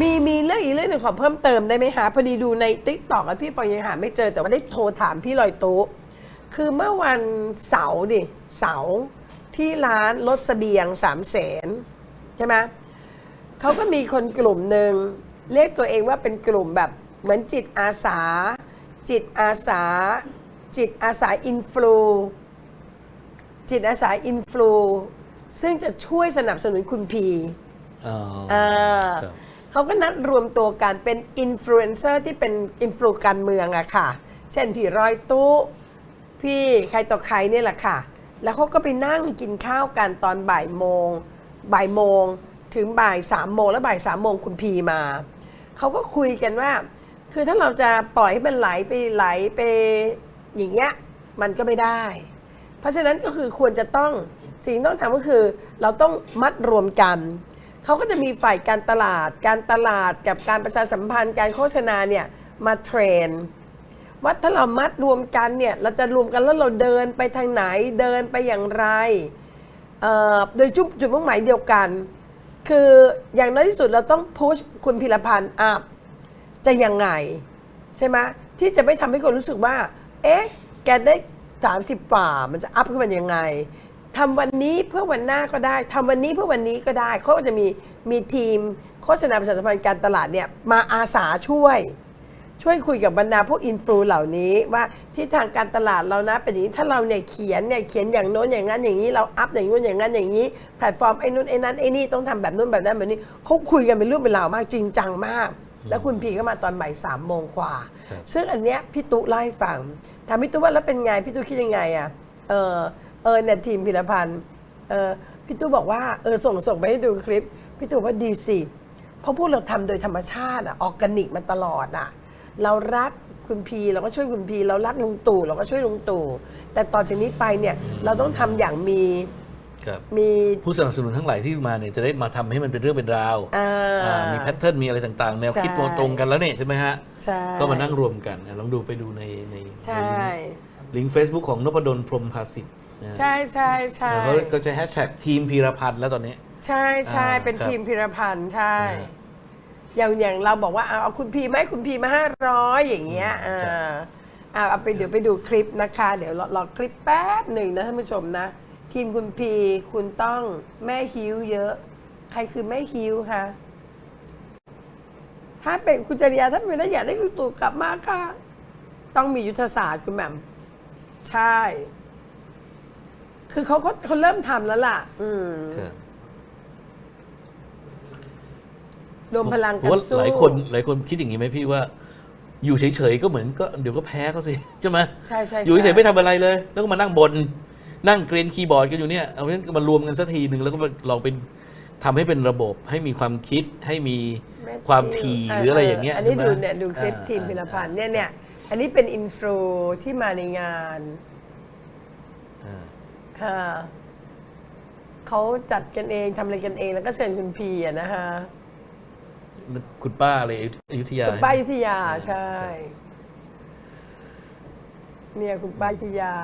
มีมีเรื่องอีกเรื่องหนึ่งขอเพิ่มเติมได้ไหมคะพอดีดูในติ๊กต็อกแล้วพี่ปองยังหาไม่เจอแต่ว่าได้โทรถามพี่ลอยตุ๊คือเมื่อวันเสาร์ดิเสาร์ที่ร้านรถเสบียงสามแสนใช่ไหมเขาก็มีคนกลุ่มหนึ่งเรียกตัวเองว่าเป็นกลุ่มแบบเหมือนจิตอาสา จิตอาสา จิตอาสาอินฟลูจิตอาสาอินฟลูซึ่งจะช่วยสนับสนุนคุณพีอ๋ออ่าครับ เขาก็นัดรวมตัวกันเป็นอินฟลูเอนเซอร์ที่เป็นอินฟลูการเมืองอะค่ะ เช่นพี่ร้อยตู้พี่ใครต่อใครเนี่ยแหละค่ะ แล้วเขาก็ไปนั่งกินข้าวกันตอนบ่ายโมง บ่ายโมงถึงบ่ายสามโมงแล้วบ่ายสามโมงคุณพีมา เขาก็คุยกันว่า คือถ้าเราจะปล่อยให้มันไหลไปไหลไปอย่างเงี้ยมันก็ไม่ได้ เพราะฉะนั้นก็คือควรจะต้องสิ่งต้องทำก็คือ เราต้องมัดรวมกัน เขาก็จะมีฝ่ายการตลาด การตลาดกับการประชาสัมพันธ์ การโฆษณาเนี่ยมาเทรนว่าถ้าเรามัดรวมกันเนี่ยเราจะรวมกันแล้วเราเดินไปทางไหนเดินไปอย่างไรเอ่อโดยจุดจุดมุ่งหมายเดียวกัน คืออย่างน้อยที่สุดเราต้องพุชคุณพิรพันธ์อัพจะยังไง ใช่ไหมที่จะไม่ทำให้คนรู้สึกว่า เอ๊ะ แกได้ 30กว่ามันจะอัพขึ้นมายังไง ทำวันนี้เพื่อวันหน้าก็ได้ทำวันนี้เพื่อวันนี้ก็ได้เขาก็จะมีมีทีมโฆษณาประชาสัมพันธ์การตลาดเนี่ยมาอาสาช่วย ช่วยคุยกับบรรดาพวกอินฟลูเหล่านี้ว่าที่ทางการตลาดเรานะเป็นอย่างนี้ถ้าเราเนี่ยเขียนเนี่ยเขียนอย่างโน้นอย่างนั้นอย่างนี้เราอัพอย่างนู้นอย่างนั้นอย่างนี้แพลตฟอร์มไอ้นู้นไอ้นั้นไอ้นี่ต้องทำแบบนู้นแบบนั้นแบบนี้เขาคุยกันเป็นเรื่องเป็นราวมากจริงจังมากแล้วคุณพีก็มาตอนบ่ายสามโมงกว่าครับซึ่งอันเนี้ยพี่ตุ๊เล่าให้ฟังถามพี่ตุ๊ว่าแล้วเป็นไงพี่ตุ๊คิดยังไงอะเออเออเนี่ยทีมพิรพันธ์เออพี่ตุ๊บอกว่าเออส่งส่งไปให้ดูคลิป พี่ตุ๊ว่าดีสิเพราะพวกเราทำโดยธรรมชาติอะออร์แกนิกมาตลอดอะเรารักคุณพีเราก็ช่วยคุณพีเรารักลุงตู่เราก็ช่วยลุงตู่แต่ต่อจากนี้ไปเนี่ยเราต้องทำอย่างมีครับมีผู้สนับสนุนทั้งหลายที่มาเนี่ยจะได้มาทำให้มันเป็นเรื่องเป็นราวอ่าอ่ามีแพทเทิร์นมีอะไรต่างๆ แนวคิดใช่ตรงกันแล้วเนี่ยใช่ไหมฮะใช่ก็มานั่งรวมกันอะลองดูไปดูในในใช่ลิงก์เฟซบุ๊กของนพดลพรหมภาสิทธิ์ นะฮะใช่ใช่ใช่แล้วเขาก็จะแฮชแท็กทีมพีรพันธ์แล้วตอนนี้ ใช่ใช่อ่าเป็นครับทีมพิรพันธ์ใช่ นะฮะอย่างอย่างเราบอกว่าเอาเอาคุณพีไหมาให้คุณพีมาห้าร้อยอย่างเงี้ยอืมอ่าครับอ่าเอาไปเดี๋ยวไปดูคลิปนะคะ เดี๋ยวรอรอคลิปแป๊บหนึ่งนะท่านผู้ชมนะ ทีมคุณพีคุณต้องแม่ฮิวเยอะ ใครคือแม่ฮิวคะถ้าเป็นคุณจริยาถ้าเป็นแล้วอยากได้คุณตู่กลับมาค่ะ ต้องมียุทธศาสตร์คุณแหม่มใช่ คือเขาเขาเขาเริ่มทำแล้วล่ะ อืมครับรวมพลังผกัมนว่าสู้ หลายคนหลายคนคิดอย่างนี้ไหมพี่ว่า อยู่เฉยๆก็เหมือนก็เดี๋ยวก็แพ้เขาสิ ใช่ไหมใช่ใช่อยู่เฉยๆใช่ไม่ทำอะไรเลย แล้วก็มานั่งบน นั่งเกรนคีย์บอร์ดกันอยู่เนี่ยเอาเพราะฉะนั้นก็มารวมกันสักทีหนึ่งแล้วก็มาลองเป็นทำให้เป็นระบบ ให้มีความคิดให้มีความถี่หรืออะไรอย่างเงี้ยอันนี้ใช่ไหมดูเนี่ยดูคลิปอ่าทีมพิรพันธ์อ่าเนี่ยเนี่ยอันนี้เป็นอินฟลูที่มาในงาน อ่า ค่ะ เขาจัดกันเองทำอะไรกันเองแล้วก็เชิญคุณพีอะนะคะคุณป้าอะไรอยุธยา คุณป้ายุทธยาอ่าใช่ เนี่ยคุณป้ายุทธยา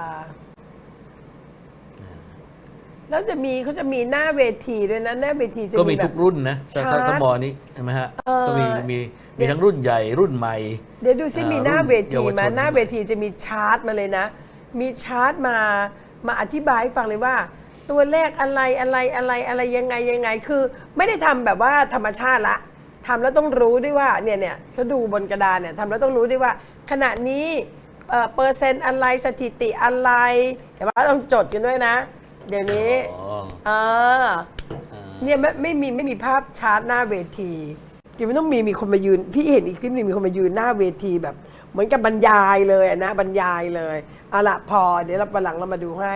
แล้วจะมีเขาจะมีหน้าเวทีด้วยนะ หน้าเวทีจะก็มีแบทุบ กรุ่นนะถ้าถ้าชาร์ตถ้ามอนี้ใช่ไหมฮะ เออ ก็มีมีเดี๋มียวทั้งรุ่นใหญ่รุ่นใหม่ เดี๋ยวดูซิอ่ามีหน้ารุ่นเวทีเยาวชนมาหน้าเวทีจะมีชาร์ตมาเลยนะ มีชาร์ตมา มาอธิบายให้ฟังเลยว่า ตัวเลขอะไรอะไรอะไรอะไรยังไงยังไง คือ ไม่ได้ทำแบบว่าธรรมชาติละทำแล้วต้องรู้ด้วยว่าเนี่ยเนี่ยเขาดูบนกระดานเนี่ยทำแล้วต้องรู้ด้วยว่า ขณะนี้เอ่อเปอร์เซ็นต์อะไรสถิติอะไรแต่ว่าต้องจดกันด้วยนะ เดี๋ยวนี้อ๋อเอออ่าเนี่ยไม่ไม่มีไม่มีภาพชาร์ตหน้าเวทีจริงๆมันต้องมีมีคนมายืน พี่เห็นอีกคลิปหนึงมีคนมายืนหน้าเวทีแบบ เหมือนกับบรรยายเลยอะนะบรรยายเลยเอาละพอเดี๋ยวเราประหลังเรามาดูให้